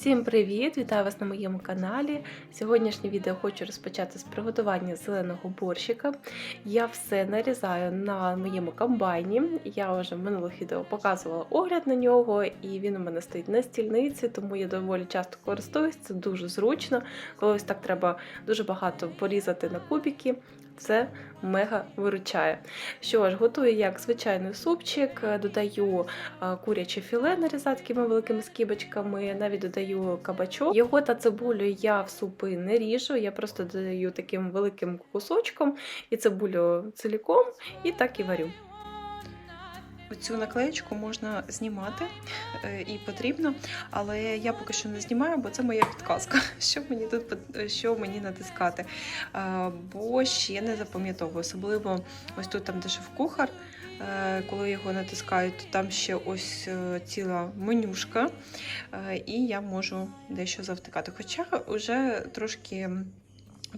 Всім привіт! Вітаю вас на моєму каналі. Сьогоднішнє відео хочу розпочати з приготування зеленого борщика. Я все нарізаю на моєму комбайні. Я вже в минулих відео показувала огляд на нього, і він у мене стоїть на стільниці, тому я доволі часто користуюсь. Це дуже зручно. Коли ось так треба дуже багато порізати на кубики. Це мега виручає. Що ж, готую як звичайний супчик, додаю е, куряче філе нарізати такими великими скибочками, навіть додаю кабачок. Його та цибулю я в супи не ріжу, я просто додаю таким великим кусочком і цибулю ціліком, і так і варю. Цю наклеєчку можна знімати е, і потрібно, але я поки що не знімаю, бо це моя підказка, що мені тут що мені натискати. Е, Бо ще не запам'ятовую, особливо ось тут, там, де шеф-кухар, е, коли його натискають, то там ще ось ціла менюшка, і я можу дещо завтикати. Хоча вже трошки.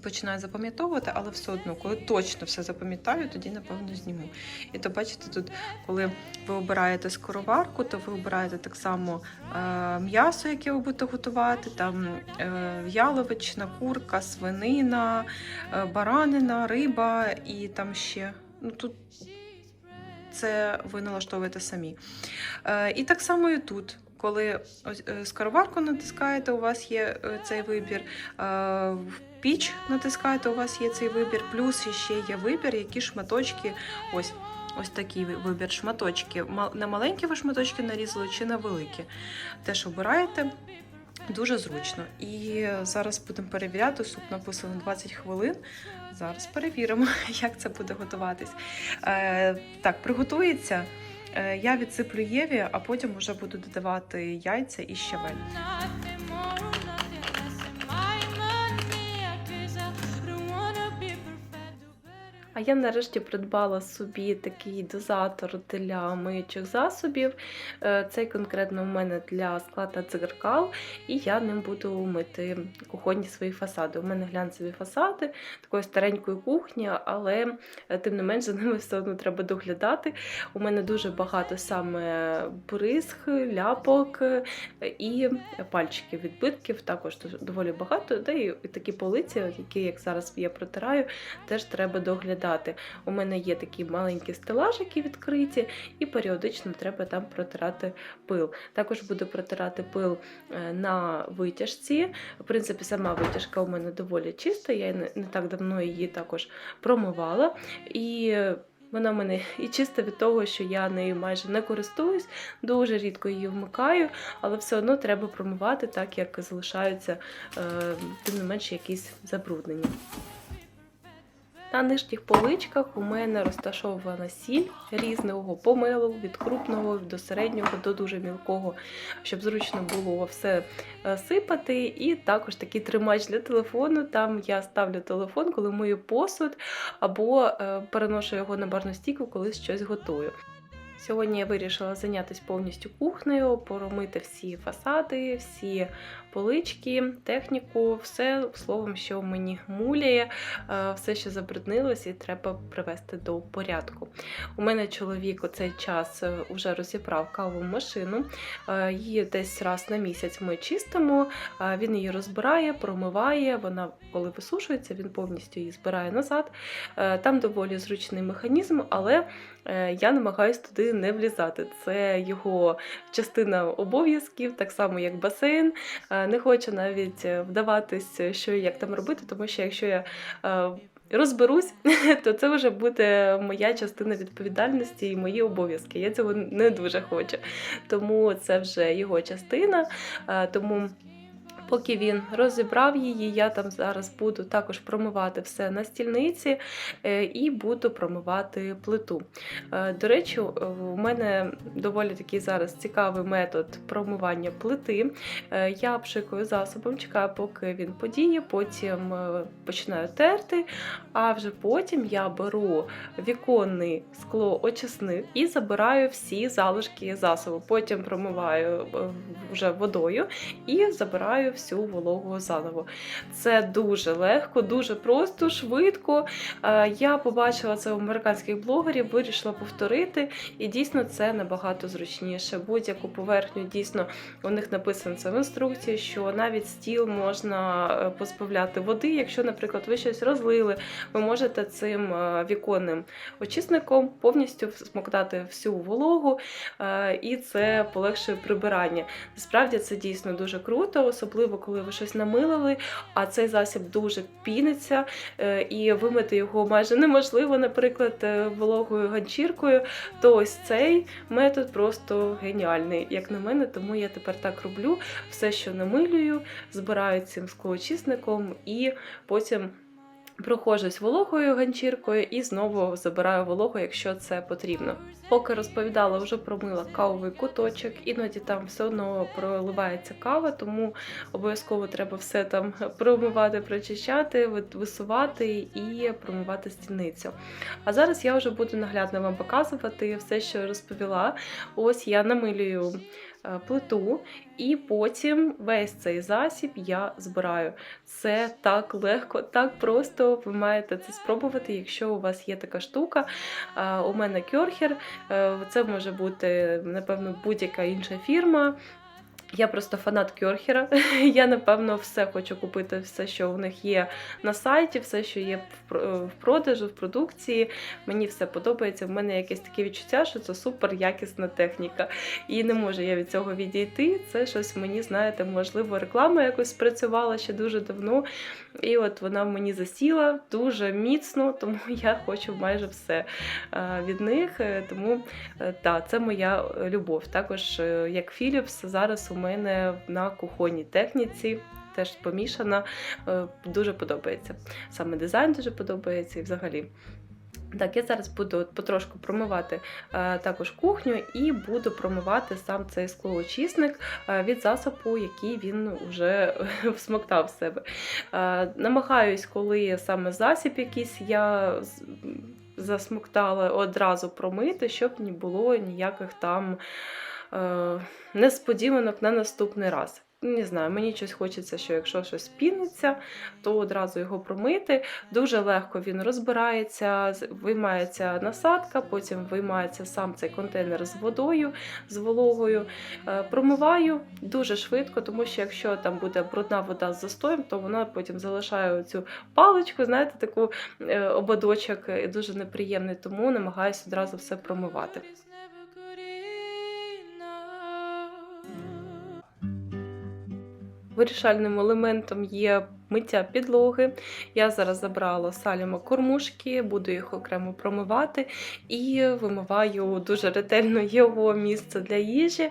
Починаю запам'ятовувати, але все одно, коли точно все запам'ятаю, тоді напевно зніму. І то бачите, тут коли ви обираєте скороварку, то ви обираєте так само е, м'ясо, яке ви будете готувати, там е, яловична, курка, свинина, е, баранина, риба і там ще. Ну, тут це ви налаштовуєте самі. Е, і так само і тут. Коли е, скороварку натискаєте, у вас є е, цей вибір. Е, піч натискаєте, у вас є цей вибір. Плюс ще є вибір, які шматочки. Ось ось такий вибір шматочки. Ма- На маленькі ви шматочки нарізали чи на великі. Теж обираєте. Дуже зручно. І зараз будемо перевіряти. Суп написано 20 хвилин. Зараз перевіримо, як це буде готуватись. Так, приготується. Е, Я відсиплю Єві, а потім вже буду додавати яйця і щавель. А я нарешті придбала собі такий дозатор для миючих засобів. Е, Цей конкретно у мене для скла та дзеркал, і я ним буду мити кухонні свої фасади. У мене глянцеві фасади такої старенької кухні, але е, тим не менш за ними все одно треба доглядати. У мене дуже багато саме бризг, ляпок е, і пальчиків відбитків. Також доволі багато. Та і такі полиці, які як зараз я протираю, теж треба доглядати. У мене є такі маленькі стелажики відкриті, і періодично треба там протирати пил. Також буду протирати пил е, на витяжці. В принципі, сама витяжка у мене доволі чиста, я не, так давно її також промивала. І вона в мене і чиста від того, що я нею майже не користуюсь, дуже рідко її вмикаю, але все одно треба промивати, так як залишаються е, тим не менше якісь забруднення. На нижніх поличках у мене розташована сіль різного помилу, від крупного до середнього до дуже мілкого, щоб зручно було все е, сипати. І також такий тримач для телефону. Там я ставлю телефон, коли мию посуд, або е, переношу його на барну стійку, коли щось готую. Сьогодні я вирішила зайнятися повністю кухнею, поромити всі фасади, всі полички, техніку, все словом, що мені муляє, е, все, що забруднилось, і треба привести до порядку. У мене чоловік у цей час вже розібрав кавову машину. е, Її десь раз на місяць ми чистимо. е, Він її розбирає, промиває. Вона, коли висушується, він повністю її збирає назад. Е, Там доволі зручний механізм, але е, я намагаюсь туди не влізати. Це його частина обов'язків, так само як басейн. Е, Не хочу навіть вдаватися, вдаватись, що і як там робити, тому що якщо я е, розберусь, то це вже буде моя частина відповідальності і мої обов'язки. Я цього не дуже хочу. Тому це вже його частина. Е, Тому. Поки він розібрав її, я там зараз буду також промивати все на стільниці е, і буду промивати плиту. Е, До речі, у мене доволі такий зараз цікавий метод промивання плити. Е, Я пшикаю засобом, чекаю, поки він подіє, потім е, починаю терти, а вже потім я беру віконний склоочисник і забираю всі залишки засобу. Потім промиваю е, вже водою і забираю всю вологу заново. Це дуже легко, дуже просто, швидко. Е, Я побачила це у американських блогерів, вирішила повторити, і дійсно це набагато зручніше. Будь-яку поверхню дійсно у них написано це в інструкції, що навіть стіл можна е, позбавляти води. Якщо, наприклад, ви щось розлили, ви можете цим е, віконним очисником повністю смоктати всю вологу, і це полегшує прибирання. Насправді це дійсно дуже круто, особливо коли ви щось намилили, а цей засіб дуже піниться, е, і вимити його майже неможливо, наприклад, е, вологою ганчіркою. То ось цей метод просто геніальний, як на мене, тому я тепер так роблю. Все, що намилюю, збираю цим склоочисником і потім. Проходжусь вологою ганчіркою і знову забираю вологу, якщо це потрібно. Поки розповідала, вже промила кавовий куточок, іноді там все одно проливається кава, тому обов'язково треба все там промивати, прочищати, висувати і промивати стільницю. А зараз я вже буду наглядно вам показувати все, що розповіла. Ось я намилюю плиту, і потім весь цей засіб я збираю. Це так легко, так просто. Ви маєте це спробувати, якщо у вас є така штука. Е, У мене кьорхер, е, це може бути, напевно, будь-яка інша фірма. Я просто фанат Кьорхера. Я, напевно, все хочу купити, все, що у них є на сайті, все, що є в продажу, в продукції. Мені все подобається. В мене якесь таке відчуття, що це супер якісна техніка. І не можу я від цього відійти. Це щось мені, знаєте, можливо, реклама якось спрацювала ще дуже давно. І от вона мені засіла дуже міцно, тому я хочу майже все е, від них. Е, Тому е, так, це моя е, любов. Також е, як Philips зараз у мене на кухонній техніці. Теж помішана, Е, дуже подобається. Саме дизайн дуже подобається і взагалі. Так, я зараз буду потрошку промивати е, також кухню і буду промивати сам цей склоочисник е, від засобу, який він вже всмоктав в себе. Намагаюсь, коли саме засіб якийсь я засмоктала, одразу промити, щоб не було ніяких там несподіванок на наступний раз. Не знаю, мені щось хочеться, що якщо щось піниться, то одразу його промити. Дуже легко він розбирається, виймається насадка, потім виймається сам цей контейнер з водою, з вологою. Е, Промиваю дуже швидко, тому що якщо там буде брудна вода з застоєм, то вона потім залишає цю паличку, знаєте, таку е, ободочок е, дуже неприємний, тому намагаюся одразу все промивати. Вирішальним елементом є миття підлоги. Я зараз забрала саліма кормушки, буду їх окремо промивати і вимиваю дуже ретельно його місце для їжі,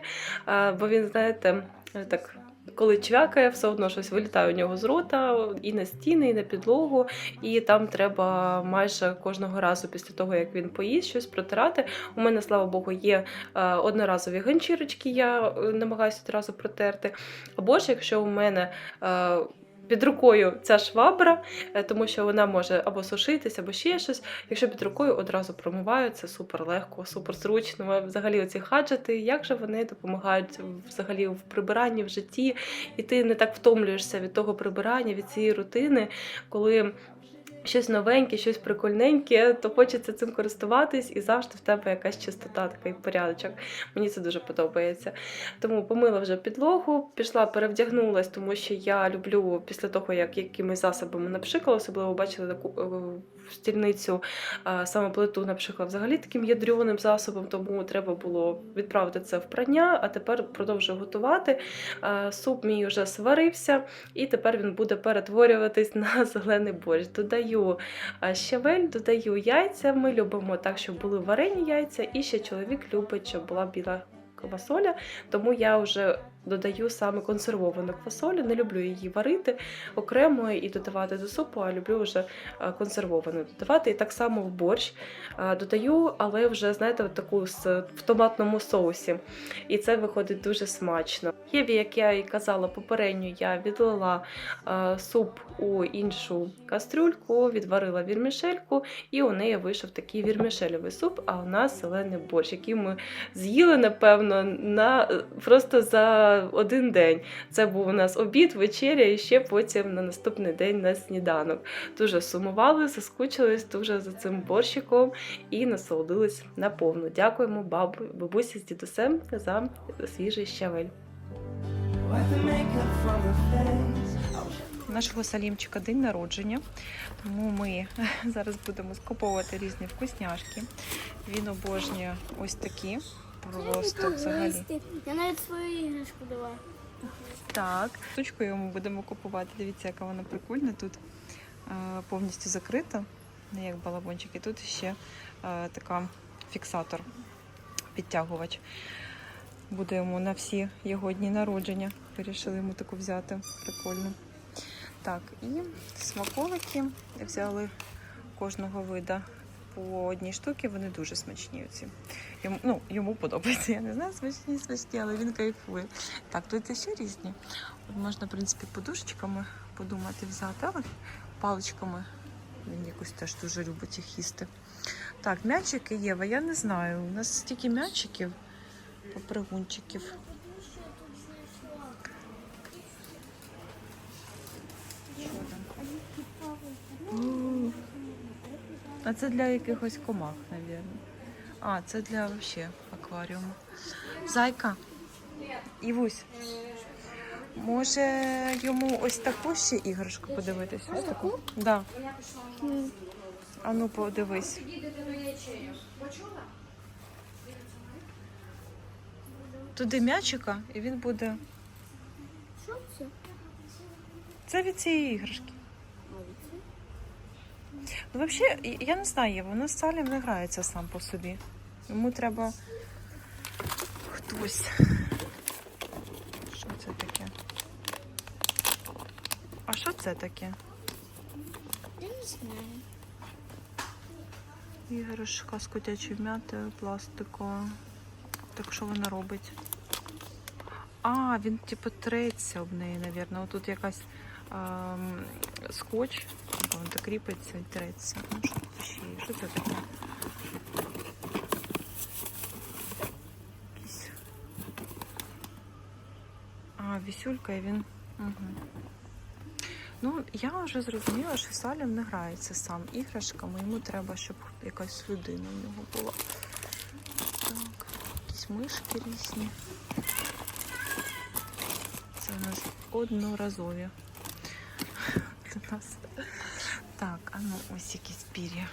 бо він, знаєте, так. Коли чвякає, все одно щось вилітає у нього з рота і на стіни, і на підлогу, і там треба майже кожного разу після того, як він поїсть, щось протирати. У мене, слава Богу, є е, одноразові ганчірочки, я е, намагаюся одразу протерти. Або ж якщо у мене е, під рукою ця швабра, е, тому що вона може або сушитися, або ще щось. Якщо під рукою одразу промиваю, це супер легко, супер зручно. Взагалі, оці хаджети, як же вони допомагають взагалі в прибиранні в житті, і ти не так втомлюєшся від того прибирання, від цієї рутини, коли. Щось новеньке, щось прикольненьке, то хочеться цим користуватись, і завжди в тебе якась чистота, такий порядочок. Мені це дуже подобається. Тому помила вже підлогу, пішла, перевдягнулась, тому що я люблю після того, як якимись засобами напшикала, особливо бачила таку е, стільницю, саме плиту напшикала взагалі таким ядрюваним засобом, тому треба було відправити це в прання, а тепер продовжую готувати. Суп мій вже сварився, і тепер він буде перетворюватись на зелений борщ. Додаю щавель, додаю яйця. Ми любимо так, щоб були варені яйця, і ще чоловік любить, щоб була біла квасоля, тому я вже додаю саме консервовану квасолю. Не люблю її варити окремо і додавати до супу, а люблю вже е, консервовану додавати. І так само в борщ е, додаю, але вже, знаєте, таку в томатному соусі. І це виходить дуже смачно. Єві, як я і казала попередньо, я відлила е, суп у іншу кастрюльку, відварила вірмішельку, і у неї вийшов такий вірмішельовий суп, а у нас зелений борщ, який ми з'їли, напевно, на просто за один день. Це був у нас обід, вечеря і ще потім на наступний день на сніданок. Дуже сумували, заскучились дуже за цим борщиком і насолодились наповну. Дякуємо бабу, бабусі з дідусем за свіжий щавель. Нашого Салімчика день народження, тому ми зараз будемо скуповувати різні вкусняшки. Він обожнює ось такі. Просто взагалі. Я навіть свою іграшку дала. Так, штучку йому будемо купувати. Дивіться, яка вона прикольна. Тут е, повністю закрита, не як балабончик. І тут ще е, така фіксатор, підтягувач. Буде йому на всі його дні народження. Вирішили йому таку взяти. Прикольно. Так, і смаколики взяли кожного вида по одній штуці. Вони дуже смачні. Оці. Йому, ну, йому подобається. Я не знаю, смачні, смачні, але він кайфує. Так, тут ще різні. Можна, в принципі, подушечками подумати взяти, але паличками він якось теж дуже любить їх їсти. Так, м'ячики Єва, я не знаю. У нас стільки м'ячиків, попригунчиків. Що там? М. А це для якихось комах, мабуть. А, це для вообще акваріуму. Зайка. Івусь. Може йому ось таку ще іграшку подивитись? Ось таку? Да. А ну подивись. Туди м'ячика, і він буде. Що це? Це від цієї іграшки. Ну, взагалі, я не знаю, воно з Салем не грається сам по собі. Йому треба хтось. Що це таке? А що це таке? Я не знаю. Іграшка з котячою м'ятою, пластикова. Так що вона робить? А, він типу треться об неї, мабуть. Тут якась ем, скотч, типу, він так кріпиться і треться. Ну? Що це таке? А, вісюлька, і він. Угу. Ну, я вже зрозуміла, що Салім не грається сам іграшками, йому треба, щоб якась людина в нього була. Так, якісь мишки різні. Це у нас одноразові для нас. А ну ось якісь пір'я.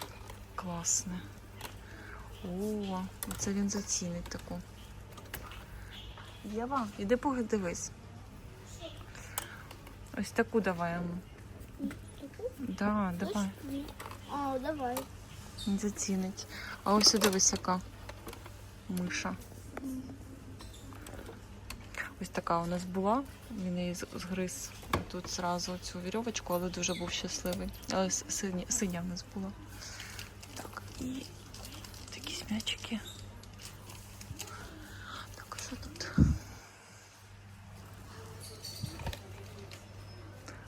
Класне. О, це він зацінить таку. Єва, іди подивись. Ось таку давай йому. Да, давай. О, давай. Він зацінить. А ось сюди дивись, яка миша. Ось така у нас була. Він її згриз тут зразу цю вірьовочку, але дуже був щасливий. Але синя, синя в нас була. Так, і такі м'ячики. Так, що тут?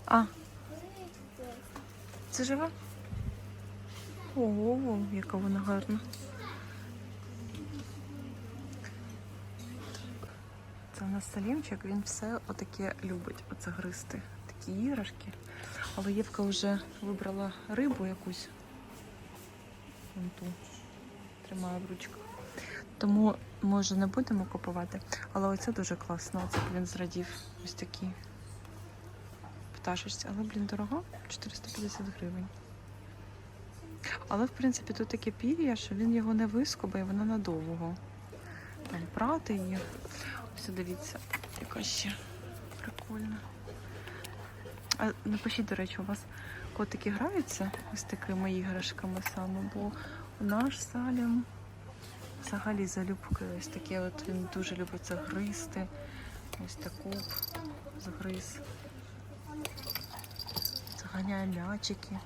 А, це жива? Ого, яка вона гарна. Це у нас Салімчик, він все отаке любить, оце гристи. Такі іграшки. Але Євка вже вибрала рибу якусь. Вон ту. Тримає в ручках. Тому, може, не будемо купувати. Але оце дуже класно. Оце він зрадів. Ось такі пташечці. Але, блін, дорого? 450 гривень. Але, в принципі, тут таке пір'я, що він його не вискобає, воно надовго. Там прати її. Ось дивіться, яка ще прикольна. А напишіть, до речі, у вас котики граються ось такими іграшками саме, бо наш Салім взагалі залюбки ось таке. От він дуже любить загризти. Ось таку загриз. Заганяє м'ячики.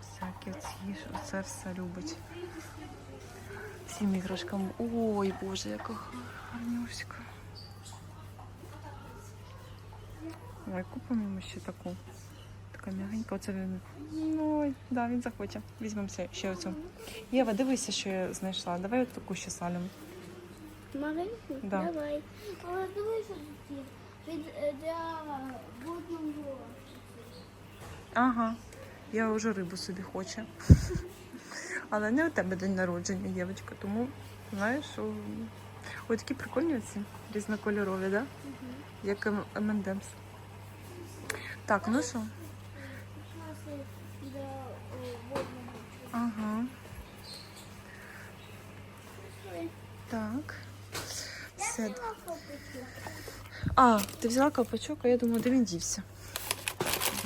Всякі оці, це все любить. Всім іграшкам. Ой, Боже, яка гарнюська. Ой, купимо йому ще таку. Така м'ягенька. Оце він. Ну, ой, да, він захоче. Візьмемо ще, оцю. Єва, дивися, що я знайшла. Давай от таку ще салім. Маленьку? Да. Давай. Але дивись, що. Від, е, для водного. Ага. Я вже рибу собі хочу. Але не у тебе день народження, дівчинка, тому знаєш, о, ой, такі прикольні ці різнокольорові, да? Як ем- M&M's. Так, ну що? Ага. Так. Все. А, ти взяла колпачок, а я думала, де він дівся.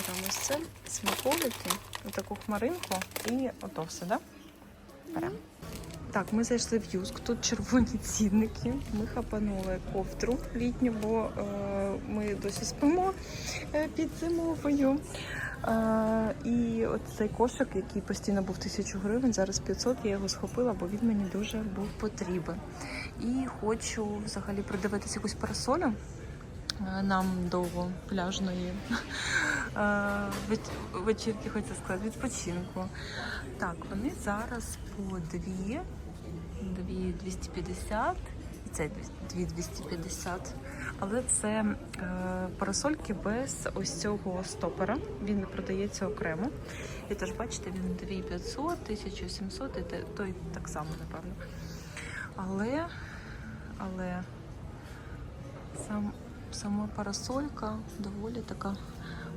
Беремо ось це, смаколики, отаку хмаринку і ото все, да? Беремо. Так, ми зайшли в юск. Тут червоні цінники. Ми хапанули ковдру літню, бо е, ми досі спимо е, під зимовою. Е, і от цей кошик, який постійно був 1000 гривень, зараз 500, я його схопила, бо він мені дуже був потрібен. І хочу взагалі придивитися якусь парасолю е, нам до пляжної е, вечірки, хочу сказати, відпочинку. Так, вони зараз по 2, 2 250 і це 250. Але це е, парасольки без ось цього стопера. Він продається окремо. І теж бачите, він 2500, 1700 і той так само, напевно. Але, але сам, сама парасолька доволі така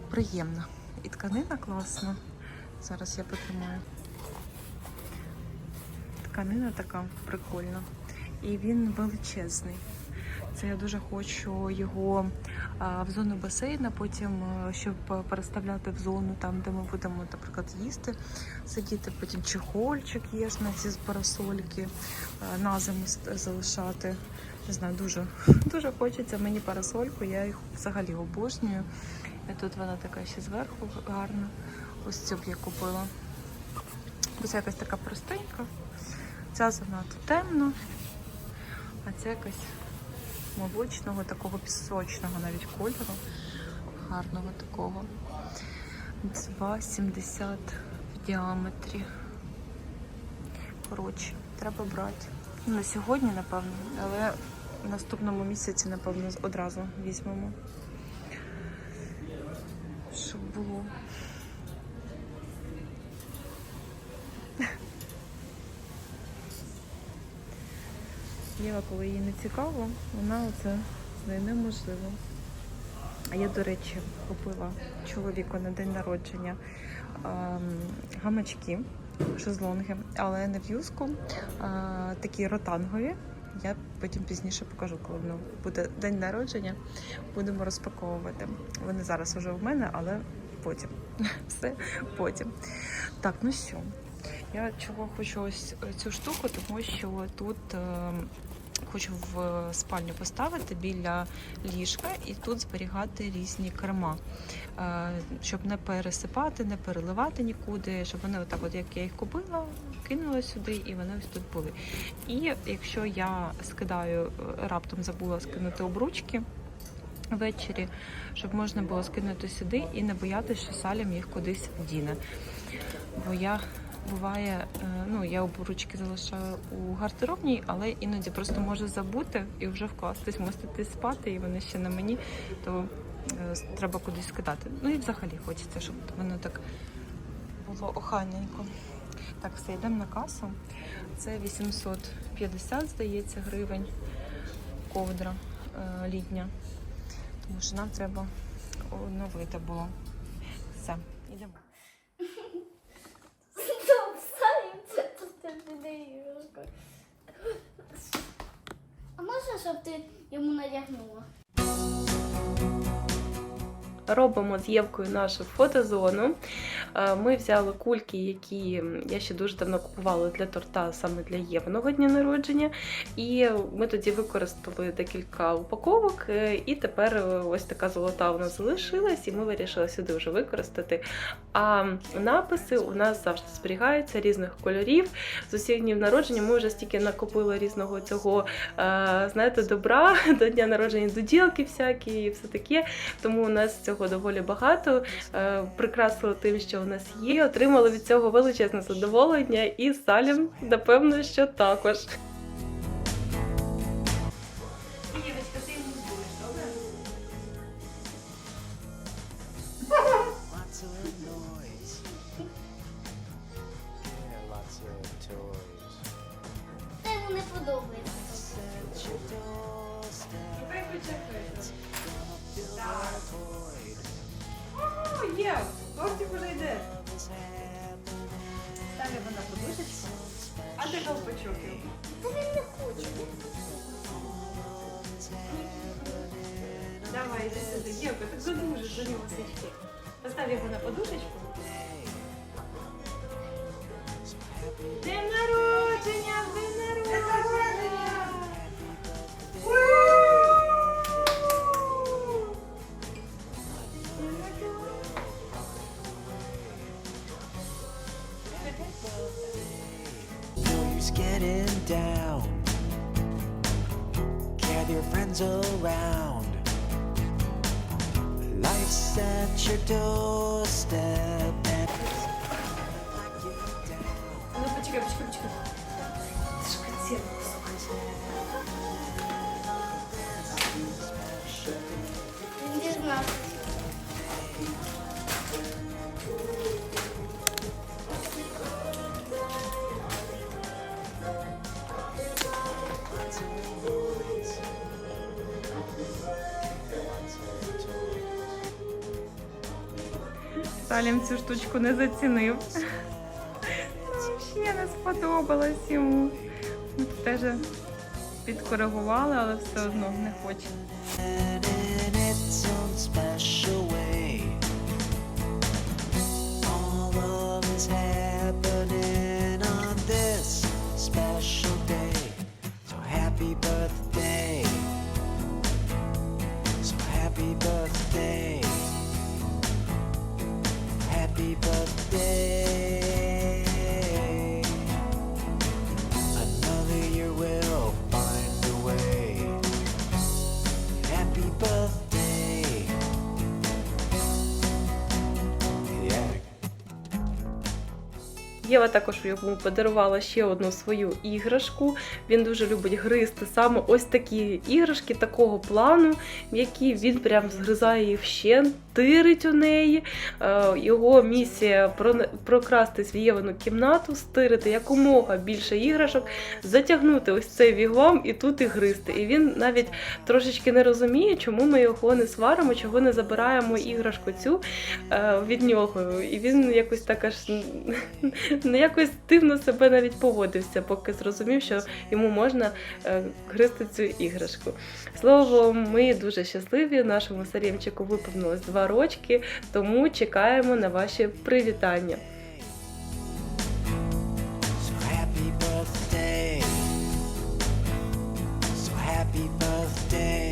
приємна. І тканина класна. Зараз я потримаю. Тканина така прикольна. І він величезний. Це я дуже хочу його в зону басейна, потім, щоб переставляти в зону там, де ми будемо, наприклад, їсти, сидіти. Потім чехольчик є на ці парасольки, на зиму залишати. Не знаю, дуже, дуже хочеться мені парасольку, я їх взагалі обожнюю. І тут вона така ще зверху гарна. Ось цю б я купила. Ось якась така простенька. Ця занадто темна, а ця якась молочного, такого пісочного навіть кольору. Гарного такого. 2,70 в діаметрі. Коротше, треба брати. На сьогодні, напевно, але в наступному місяці, напевно, одразу візьмемо. Щоб було. Єва, коли їй не цікаво, вона оце з нею неможливо. А я, до речі, купила чоловіку на день народження ем, гамачки, шезлонги, але не в юску, а такі ротангові. Я потім пізніше покажу, коли ну, буде день народження, будемо розпаковувати. Вони зараз вже в мене, але потім. Все потім. Так, ну що, я чого хочу ось цю штуку, тому що тут е, хочу в спальню поставити біля ліжка і тут зберігати різні керма, е, щоб не пересипати, не переливати нікуди, щоб вони отак, от як я їх купила, кинула сюди, і вони ось тут були. І якщо я скидаю, е, раптом забула скинути обручки. Ввечері, щоб можна було скинути сюди і не боятися, що Салім їх кудись вдіне. Бо я буває, е, ну я обручки залишаю у гардеробній, але іноді просто можу забути і вже вкластись, мостити спати, і вони ще на мені, то е, треба кудись скидати. Ну і взагалі хочеться, щоб воно так було охайненько. Так, все, йдемо на касу. Це 850, здається, гривень ковдра е, літня. Тому що нам треба оновити було. Все, йдемо. Стоп, ставим це тут не іграшка. А можна, щоб ти йому надягнула? Робимо з Євкою нашу фотозону. Е, Ми взяли кульки, які я ще дуже давно купувала для торта саме для Євного дня народження. І ми тоді використали декілька упаковок, е, і тепер е, ось така золота у нас залишилась, і ми вирішили сюди вже використати. А написи у нас завжди зберігаються різних кольорів. З усіх днів народження ми вже стільки накопили різного цього, знаєте, добра до дня народження, доділки всякі і все таке. Тому у нас цього доволі багато. Е, Прикрасили тим, що у нас є. Отримали від цього величезне задоволення, і Салім, напевно, що також. Давай, іди сюди. Євка, так задужиш за нього свічки. Постав його на подушечку. День Салім цю штучку не зацінив. Ще не сподобалось йому. Теж підкоригували, але все одно не хоче. Happy birthday. Єва також йому подарувала ще одну свою іграшку. Він дуже любить гризти саме ось такі іграшки такого плану, які він прям згризає її вщент, тирить у неї. Е, Його місія прокрастись в кімнату, стирити якомога більше іграшок, затягнути ось цей вігвам і тут і гризти. І він навіть трошечки не розуміє, чому ми його не сваримо, чого не забираємо іграшку цю е, від нього. І він якось так аж якось дивно себе навіть поводився, поки зрозумів, що йому можна е, гризти цю іграшку. Словом, ми дуже щасливі. Нашому Сарімчику виповнилось два марочки, тому чекаємо на ваші привітання. happy birthday.